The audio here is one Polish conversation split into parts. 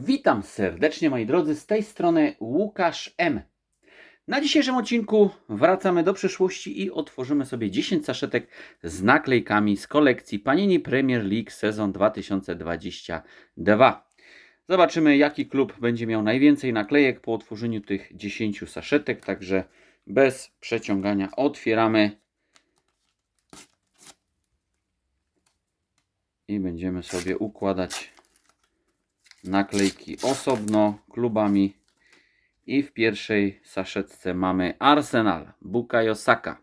Witam serdecznie moi drodzy, z tej strony Łukasz M. Na dzisiejszym odcinku wracamy do przeszłości i otworzymy sobie 10 saszetek z naklejkami z kolekcji Panini Premier League sezon 2022. Zobaczymy jaki klub będzie miał najwięcej naklejek po otworzeniu tych 10 saszetek, także bez przeciągania otwieramy i będziemy sobie układać naklejki osobno, klubami. I w pierwszej saszetce mamy Arsenal, Bukayo Saka.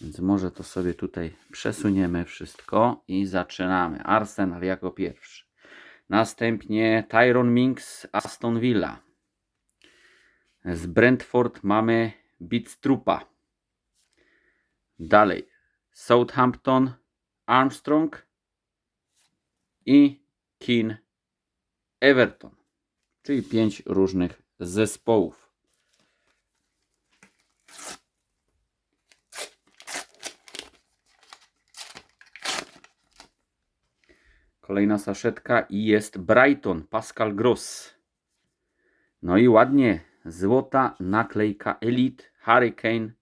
Więc może to sobie tutaj przesuniemy wszystko i zaczynamy. Arsenal jako pierwszy. Następnie Tyron Minks, Aston Villa. Z Brentford mamy Bitstrupa. Dalej Southampton, Armstrong i Keane Everton, czyli pięć różnych zespołów. Kolejna saszetka i jest Brighton, Pascal Gross. No i ładnie, złota naklejka Elite, Hurricane,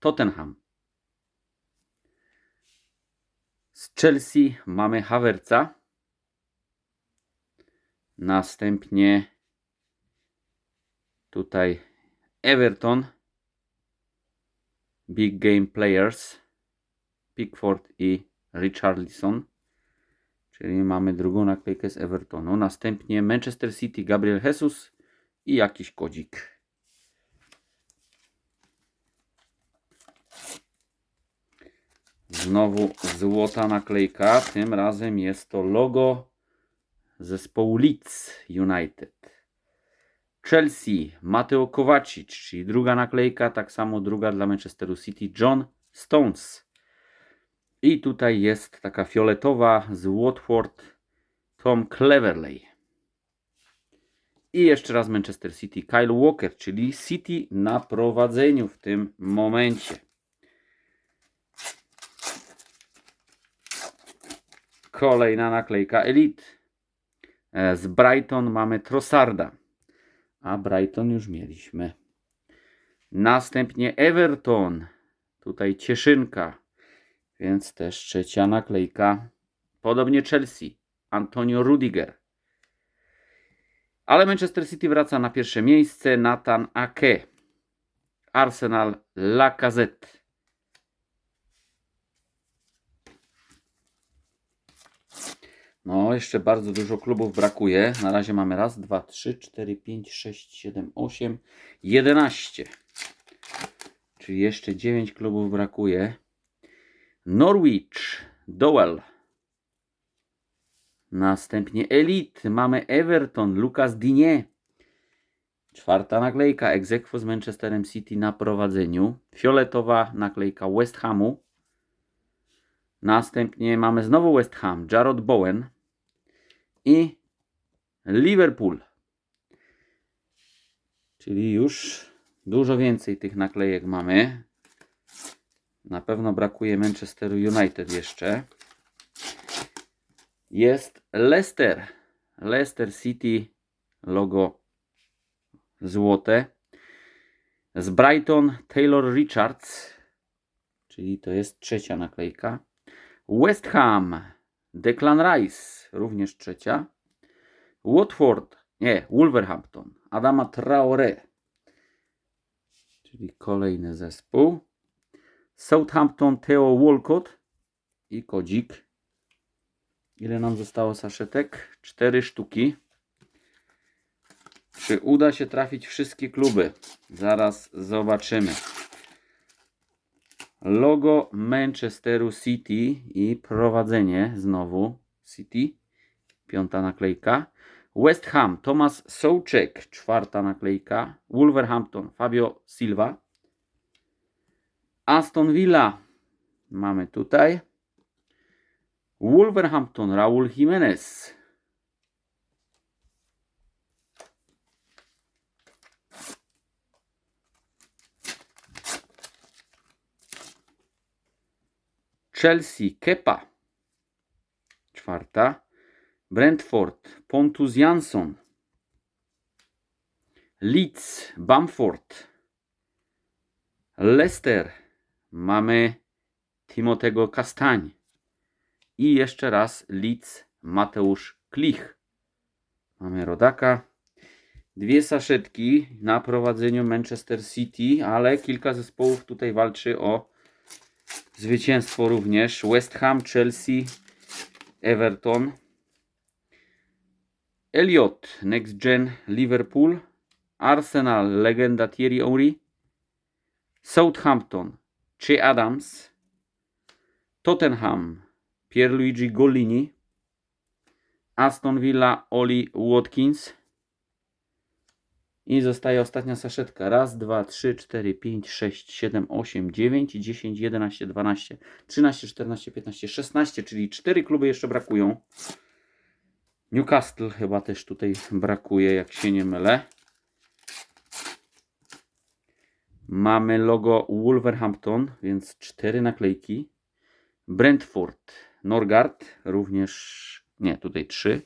Tottenham. Z Chelsea mamy Havertza. Następnie tutaj Everton, Big Game Players, Pickford i Richarlison. Czyli mamy drugą naklejkę z Evertonu. Następnie Manchester City, Gabriel Jesus i jakiś kodzik. Znowu złota naklejka. Tym razem jest to logo zespołu Leeds United. Chelsea, Mateo Kovacic, czyli druga naklejka, tak samo druga dla Manchesteru City, John Stones. I tutaj jest taka fioletowa z Watford, Tom Cleverley. I jeszcze raz Manchester City, Kyle Walker, czyli City na prowadzeniu w tym momencie. Kolejna naklejka Elite. E, Z Brighton mamy Trossarda. A Brighton już mieliśmy. Następnie Everton. Tutaj Cieszynka. Więc też trzecia naklejka. Podobnie Chelsea. Antonio Rudiger. Ale Manchester City wraca na pierwsze miejsce. Nathan Ake. Arsenal Lacazette. No, jeszcze bardzo dużo klubów brakuje. Na razie mamy raz, dwa, trzy, cztery, pięć, sześć, siedem, osiem, jedenaście. Czyli jeszcze dziewięć klubów brakuje. Norwich, Dowell. Następnie Elite. Mamy Everton, Lucas Digne. Czwarta naklejka, Exequo z Manchesterem City na prowadzeniu. Fioletowa naklejka West Hamu. Następnie mamy znowu West Ham, Jarrod Bowen i Liverpool. Czyli już dużo więcej tych naklejek mamy. Na pewno brakuje Manchesteru United jeszcze. Jest Leicester. Leicester City logo złote. Z Brighton Taylor Richards, czyli to jest trzecia naklejka. West Ham, Declan Rice, również trzecia. Watford, nie, Wolverhampton, Adama Traore, czyli kolejny zespół. Southampton, Theo Walcott i kodzik. Ile nam zostało saszetek? Cztery sztuki. Czy uda się trafić wszystkie kluby? Zaraz zobaczymy logo Manchesteru City i prowadzenie znowu City. Piąta naklejka. West Ham Thomas Souczek, czwarta naklejka. Wolverhampton Fabio Silva. Aston Villa mamy tutaj. Wolverhampton Raul Jimenez. Chelsea Kepa. Czwarta. Brentford, Pontus Jansson, Leeds, Bamford, Leicester, mamy Timotego Kastań i jeszcze raz Leeds, Mateusz Klich. Mamy rodaka. Dwie saszetki na prowadzeniu Manchester City, ale kilka zespołów tutaj walczy o zwycięstwo również. West Ham, Chelsea, Everton. Elliot, Next Gen, Liverpool. Arsenal, legenda Thierry Henry. Southampton, Che Adams. Tottenham, Pierluigi Gollini. Aston Villa, Oli Watkins. I zostaje ostatnia saszetka. Raz, dwa, trzy, cztery, pięć, sześć, siedem, osiem, dziewięć, dziesięć, jedenaście, dwanaście, trzynaście, czternaście, piętnaście, szesnaście, czyli cztery kluby jeszcze brakują. Newcastle chyba też tutaj brakuje, jak się nie mylę. Mamy logo Wolverhampton, więc cztery naklejki. Brentford, Norgard, również, nie, tutaj trzy.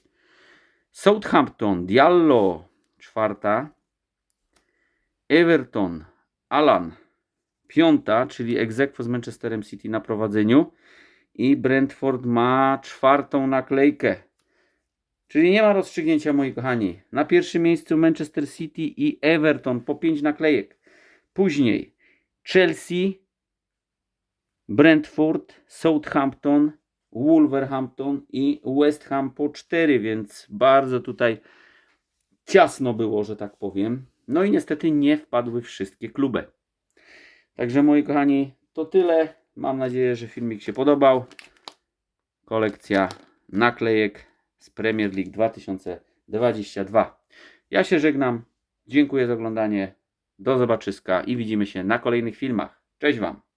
Southampton, Diallo, czwarta. Everton, Alan, piąta, czyli egzekwo z Manchesterem City na prowadzeniu. I Brentford ma czwartą naklejkę. Czyli nie ma rozstrzygnięcia, moi kochani. Na pierwszym miejscu Manchester City i Everton po pięć naklejek. Później Chelsea, Brentford, Southampton, Wolverhampton i West Ham po 4, więc bardzo tutaj ciasno było, że tak powiem. No i niestety nie wpadły wszystkie kluby. Także moi kochani, to tyle. Mam nadzieję, że filmik się podobał. Kolekcja naklejek z Premier League 2022. Ja się żegnam. Dziękuję za oglądanie. Do zobaczyska i widzimy się na kolejnych filmach. Cześć Wam!